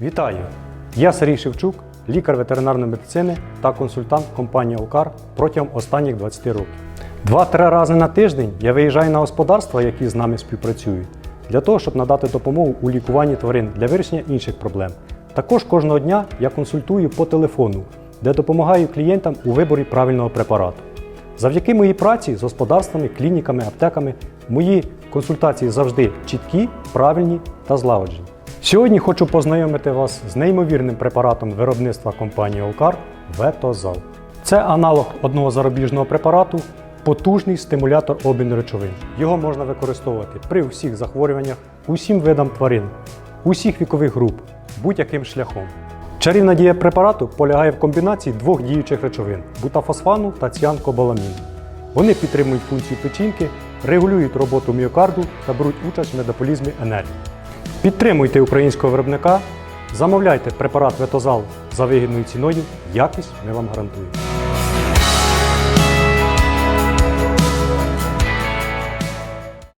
Вітаю! Я Сергій Шевчук, лікар ветеринарної медицини та консультант компанії ОКАР протягом останніх 20 років. Два-три рази на тиждень я виїжджаю на господарства, які з нами співпрацюють, для того, щоб надати допомогу у лікуванні тварин для вирішення інших проблем. Також кожного дня я консультую по телефону, де допомагаю клієнтам у виборі правильного препарату. Завдяки моїй праці з господарствами, клініками, аптеками мої консультації завжди чіткі, правильні та злагоджені. Сьогодні хочу познайомити вас з неймовірним препаратом виробництва компанії Олкар Ветозал. Це аналог одного зарубіжного препарату, потужний стимулятор обміну речовин. Його можна використовувати при всіх захворюваннях, усім видам тварин, усіх вікових груп, будь-яким шляхом. Чарівна дія препарату полягає в комбінації двох діючих речовин бутафосфану та ціанкобаламіну. Вони підтримують функцію печінки, регулюють роботу міокарду та беруть участь в метаболізмі енергії. Підтримуйте українського виробника, замовляйте препарат Ветозал за вигідною ціною, якість ми вам гарантуємо.